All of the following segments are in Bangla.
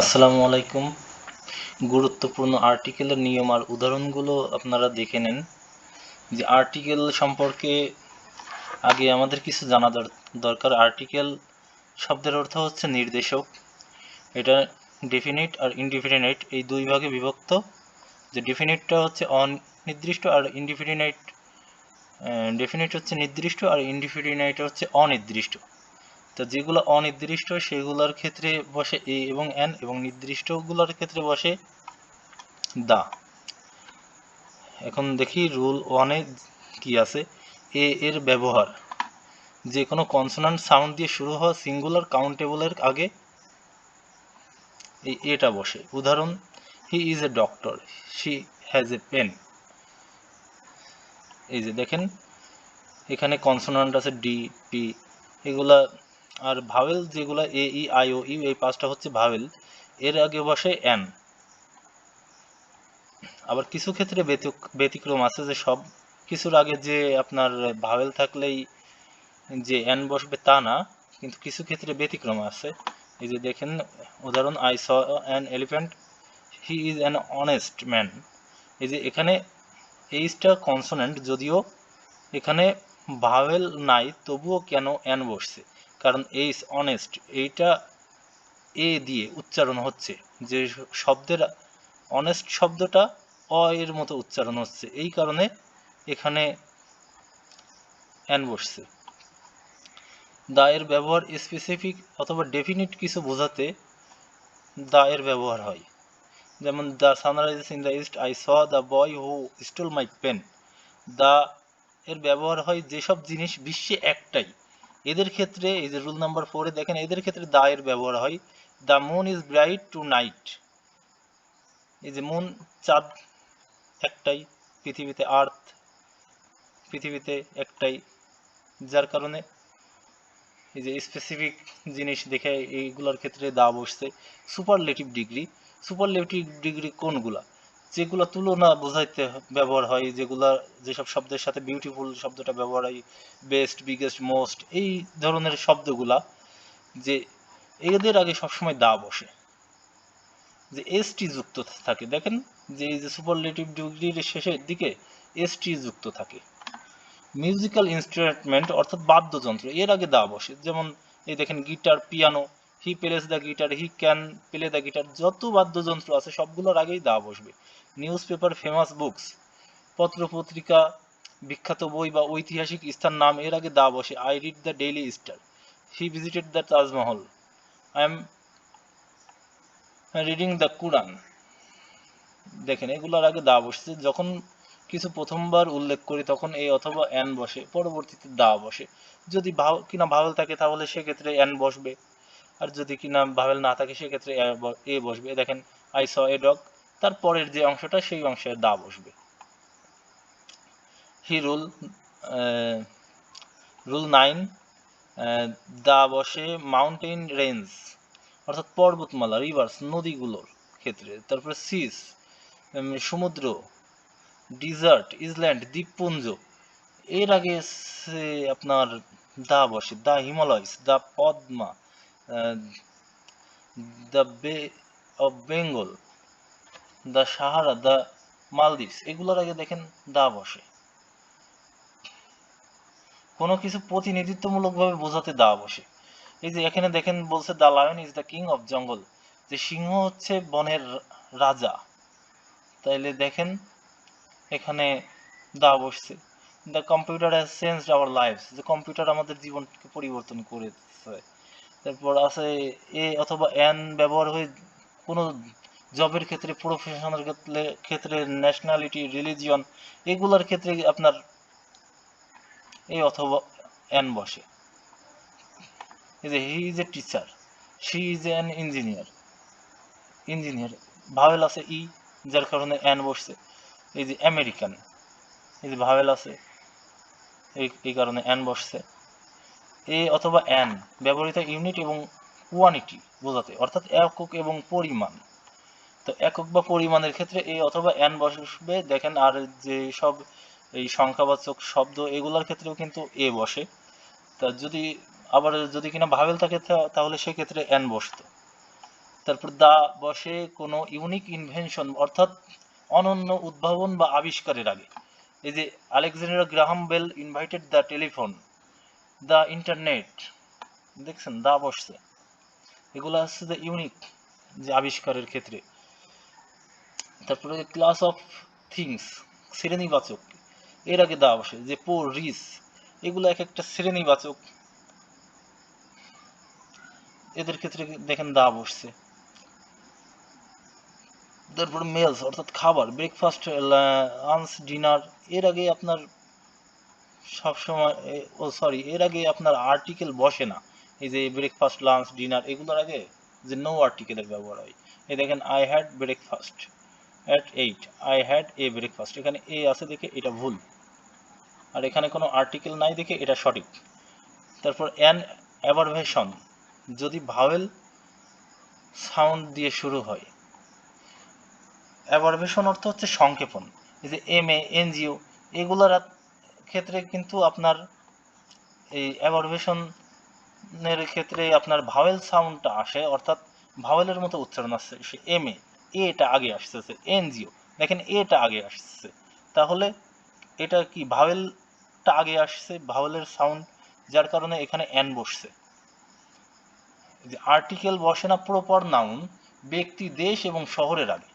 আসসালামু আলাইকুম। গুরুত্বপূর্ণ আর্টিকেলের নিয়ম আর উদাহরণগুলো আপনারা দেখে নেন যে আর্টিকেল সম্পর্কে আগে আমাদের কিছু জানা দরকার। আর্টিকেল শব্দের অর্থ হচ্ছে নির্দেশক। এটা ডেফিনিট আর ইনডিফিনিট এই দুই ভাগে বিভক্ত। যে ডেফিনিটটা হচ্ছে অনির্দিষ্ট আর ইনডিফিনিট ডেফিনিট হচ্ছে নির্দিষ্ট আর ইনডিফিনিট হচ্ছে অনির্দিষ্ট। তো যেগুলো অনির্দিষ্ট, সেগুলোর ক্ষেত্রে বসে এ এবং এন এবং নির্দিষ্টগুলোর ক্ষেত্রে বসে দা। এখন দেখি রুল ওয়ানে কি আছে? এ এর ব্যবহার। যে কোনো কনসোনান্ট সাউন্ড দিয়ে শুরু হওয়া সিঙ্গুলার কাউন্টেবলের আগে এই এটা বসে। উদাহরণ, he is a doctor, she has a pen. এই যে দেখেন, এখানে কনসোনান্ট আছে ডি, পি, এগুলা আর ভাওয়েল যেগুলো A E I O U এই পাঁচটা হচ্ছে ভাওয়েল। এর আগে বসে এন আবার কিছু ক্ষেত্রে ব্যতিক্রম আছে যে সব কিছুর আগে যে আপনার ভাওয়েল থাকলেই যে এন বসবে তা না, কিন্তু কিছু ক্ষেত্রে ব্যতিক্রম আছে। এই যে দেখেন, উদাহরণ I saw an elephant he is an honest man এই যে এখানে এইচটা কনসোনেন্ট যদিও এখানে ভাওয়েল নাই, তবুও কেন এন বসছে? কারণ এইচ অনেস্ট এইটা এ দিয়ে উচ্চারণ হচ্ছে। যে শব্দের অনেস্ট শব্দটা অ এর মতো উচ্চারণ হচ্ছে। এই কারণে এখানে এন বসছে। দা এর ব্যবহার স্পেসিফিক অথবা ডেফিনিট কিছু বোঝাতে দা এর ব্যবহার হয়। যেমন the sunrise in the east I saw the boy who stole my pen the এর ব্যবহার হয় যেসব জিনিস বিশ্বে একটাই। এদের ক্ষেত্রে, এই যে রুল নাম্বার ফোরে দেখেন, এদের ক্ষেত্রে দা এর ব্যবহার হয় the moon is bright tonight এই যে মুন চাঁদ একটাই, পৃথিবীতে আর্থ পৃথিবীতে একটাই। যার কারণে এই যে স্পেসিফিক জিনিস দেখে এইগুলোর ক্ষেত্রে দা বসছে। সুপারলেটিভ ডিগ্রি সুপারলেটিভ ডিগ্রি কোনগুলা? যেগুলো তুলনা বোঝাইতে ব্যবহার হয়, যেগুলা যেসব শব্দের সাথে বিউটিফুল শব্দটা ব্যবহার হয় বেস্ট বিগেস্ট মোস্ট এই ধরনের শব্দগুলা, যে এদের আগে সবসময় দা বসে। যে এসটি যুক্ত থাকে, দেখেন যে এই যে সুপারলেটিভ ডিগ্রির শেষের দিকে এসটি যুক্ত থাকে। মিউজিক্যাল ইনস্ট্রুমেন্ট অর্থাৎ বাদ্যযন্ত্র, এর আগে দা বসে। যেমন এই দেখেন guitar piano he plays the guitar he can play the guitar যত বাদ্যযন্ত্র আছে সবগুলোর আগেই দা বসবে। নিউজ পেপার ফেমাস বুকস পত্র পত্রিকা বিখ্যাত বই বা ঐতিহাসিক স্থান, নাম এর আগে দা বসে। I read the Daily Star he visited the Taj Mahal I am reading the Quran দেখেন, এগুলোর আগে দা বসছে যখন কিছু প্রথমবার উল্লেখ করি, তখন এই অথবা এন বসে। পরবর্তীতে দা বসে। যদি ভাও কিনা ভাওয়েল থাকে, তাহলে সেক্ষেত্রে এন বসবে। আর যদি কিনা ভাবেল না থাকে, সেক্ষেত্রে এ বসবে। দেখেন আই স এ ডগ তার পরের যে অংশটা, সেই অংশে দা বসবে। হি রুল রুল নাইন দা বসে মাউন্টেন রেঞ্জ অর্থাৎ পর্বতমালা রিভার্স নদীগুলোর ক্ষেত্রে। তারপরে সিস সমুদ্র ডিজার্ট ইসল্যান্ড দ্বীপপুঞ্জ, এর আগে আপনার দা বসে, the Himalayas the Padma the bay of Bengal the Sahara the Maldives এগুলোর আগে দেখেন দা বসে। কোনো কিছু প্রতিনিধিত্বমূলকভাবে বোঝাতে দা বসে। এই যে এখানে দেখেন বলছে the lion is the king of jungle যে সিংহ হচ্ছে বনের রাজা। তাইলে দেখেন, এখানে দা বসছে। The computer has changed our life যে কম্পিউটার আমাদের জীবনকে পরিবর্তন করেছে। তারপর আছে এ অথবা এন ব্যবহার হয়ে কোনো জবের ক্ষেত্রে প্রফেশনের ক্ষেত্রে ক্ষেত্রে ন্যাশনালিটি রিলিজিয়ন এগুলোর ক্ষেত্রে আপনার এ অথবা এন বসে। এই যে he is a teacher, she is an engineer. Engineer, vowel আছে ই, যার কারণে এন বসছে। এই যে আমেরিকান, এই যে ভাওয়েল আছে এই কারণে এন বসছে। এ অথবা এন ব্যবহৃত ইউনিট এবং কোয়ানিটি বোঝাতে, অর্থাৎ একক এবং পরিমাণ। তো একক বা পরিমাণের ক্ষেত্রে এ অথবা এন বসবে, দেখেন আর যে সব এই সংখ্যাবাচক শব্দ, এগুলোর ক্ষেত্রেও কিন্তু এ বসে। তা যদি আবার যদি কিনা ভাবেল থাকে তাহলে সেক্ষেত্রে এন বসতো। তারপর দা বসে কোনো ইউনিক ইনভেনশন, অর্থাৎ অনন্য উদ্ভাবন বা আবিষ্কারের আগে। এই যে Alexander Graham Bell invited the telephone the internet দেখছেন, দা বসছে। এগুলো হচ্ছে যে ইউনিক যে আবিষ্কারের ক্ষেত্রে। তারপরে ক্লাস অফ থিংস শ্রেণীবাচক, এর আগে দা বসে, যে পোর রিস এগুলো এক একটা শ্রেণীবাচক। এদের ক্ষেত্রে দেখেন দা বসছে। তারপর মেলস অর্থাৎ খাবার ব্রেকফাস্ট লাঞ্চ ডিনার এর আগে আপনার সবসময় ও সরি এর আগে আপনার আর্টিকেল বসে না। এই যে ব্রেকফাস্ট লাঞ্চ ডিনার এগুলোর আগে যে নো আর্টিকেলের ব্যবহার হয়। এই দেখেন I had breakfast at eight I had a breakfast এখানে এ আছে দেখে এটা ভুল। আর এখানে কোনো আর্টিকেল নাই দেখে এটা সঠিক। তারপর অ্যান অ্যাভারভেশন যদি ভাওয়েল সাউন্ড দিয়ে শুরু হয়। অ্যাভারভেশন অর্থ হচ্ছে সংক্ষেপণ। এই যে এম এ এনজিও এগুলোর ক্ষেত্রে কিন্তু আপনার এই অ্যাভারভেশনের ক্ষেত্রে আপনার ভাওয়েল সাউন্ডটা আসে, অর্থাৎ ভাওয়েলের মতো উচ্চারণ আসছে, সে এম এ এটা আগে আসতেছে এনজিও দেখেন এটা আগে আসছে তাহলে এটা কি ভাওয়েলটা আগে আসছে ভাওয়েলের সাউন্ড যার কারণে এখানে এন বসছে? আর্টিকেল বসে না প্রপার নাউন ব্যক্তি, দেশ এবং শহরের আগে।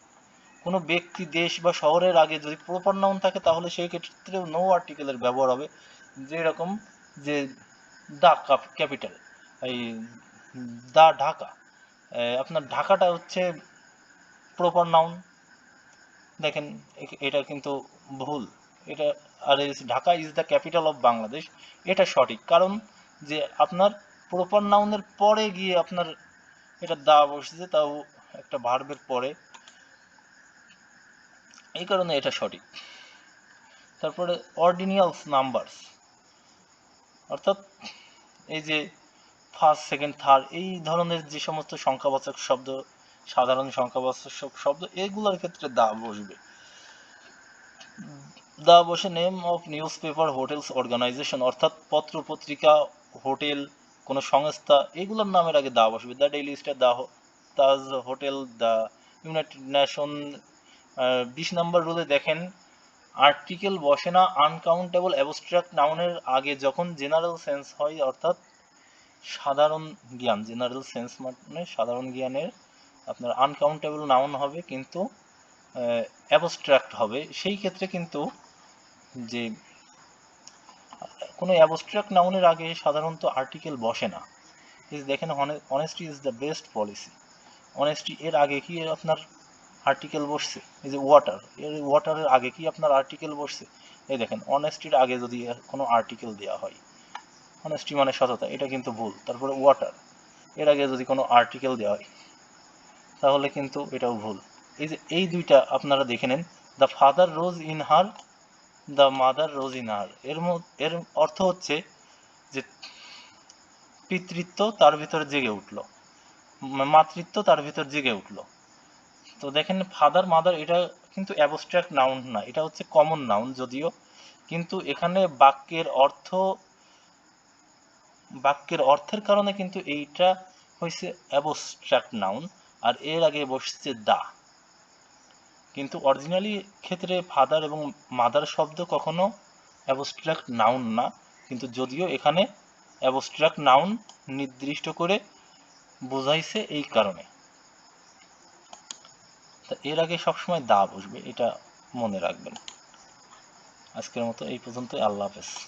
কোনো ব্যক্তি দেশ বা শহরের আগে যদি প্রপার নাউন থাকে, তাহলে সেই ক্ষেত্রে নো আর্টিকেলের ব্যবহার হবে। যেরকম যে দা ক্যাপিটাল, এই দা ঢাকা। আপনার ঢাকাটা হচ্ছে প্রপার নাউন দেখেন এটা কিন্তু ভুল। এটা, আর Dhaka is the capital of Bangladesh, এটা সঠিক। কারণ যে আপনার প্রপার নাউনের পরে গিয়ে আপনার এটা দা বসছে, তাও একটা ভার্বের পরে। এই কারণে এটা সঠিক। তারপরে অর্ডিনিয়ালস নাম্বারস অর্থাৎ এই যে ফার্স্ট সেকেন্ড থার্ড এই ধরনের যে সমস্ত সংখ্যাবাচক শব্দ, সাধারণ সংখ্যাবাচক শব্দ, এগুলোর ক্ষেত্রে দা বসবে। দা বসে name of news paper hotels organization অর্থাৎ পত্র পত্রিকা হোটেল, কোনো সংস্থা, এগুলোর নামের আগে দা বসবে। The daily star, the Taj hotel the united nation বিশ নম্বর রুলে দেখেন আর্টিকেল বসে না আনকাউন্টেবল অ্যাবস্ট্রাক্ট নাউনের আগে যখন জেনারেল সেন্স হয়, অর্থাৎ সাধারণ জ্ঞান জেনারেল সেন্স মানে সাধারণ জ্ঞানের আপনার আনকাউন্টেবল নাউন হবে, কিন্তু অ্যাবস্ট্রাক্ট হবে। সেই ক্ষেত্রে কিন্তু যে কোনো অ্যাবস্ট্রাক্ট নাউনের আগে সাধারণত আর্টিকেল বসে না। দেখেন honesty is the best policy honesty এর আগে কি আপনার আর্টিকেল বসছে, এই যে ওয়াটার এর ওয়াটারের আগে কি আপনার আর্টিকেল বসছে? এই দেখেন অনেস্টির আগে যদি কোনো আর্টিকেল দেওয়া হয় অনেস্টি মানে সততা, এটা কিন্তু ভুল, তারপরে ওয়াটার এর আগে যদি কোনো আর্টিকেল দেওয়া হয়, তাহলে কিন্তু এটাও ভুল। এই যে, এই দুইটা আপনারা দেখে নেন the father rose in her the mother rose in her এর এর অর্থ হচ্ছে যে পিতৃত্ব তার ভিতরে জেগে উঠল মাতৃত্ব তার ভিতর জেগে উঠল। তো দেখেন ফাদার মাদার এটা কিন্তু অ্যাবস্ট্রাক্ট নাউন না, এটা হচ্ছে কমন নাউন যদিও। কিন্তু এখানে বাক্যের অর্থ, বাক্যের অর্থের কারণে কিন্তু এইটা হয়েছে অ্যাবস্ট্রাক্ট নাউন আর এর আগে বসছে দা। কিন্তু অরিজিনালি ক্ষেত্রে ফাদার এবং মাদার শব্দ কখনো অ্যাবস্ট্রাক্ট নাউন না, কিন্তু যদিও এখানে অ্যাবস্ট্রাক্ট নাউন নির্দিষ্ট করে বোঝাইছে এই কারণে। তা এর আগে সবসময় দা বসবে, এটা মনে রাখবেন। আজকের মতো এই পর্যন্তই, আল্লাহ হাফেজ।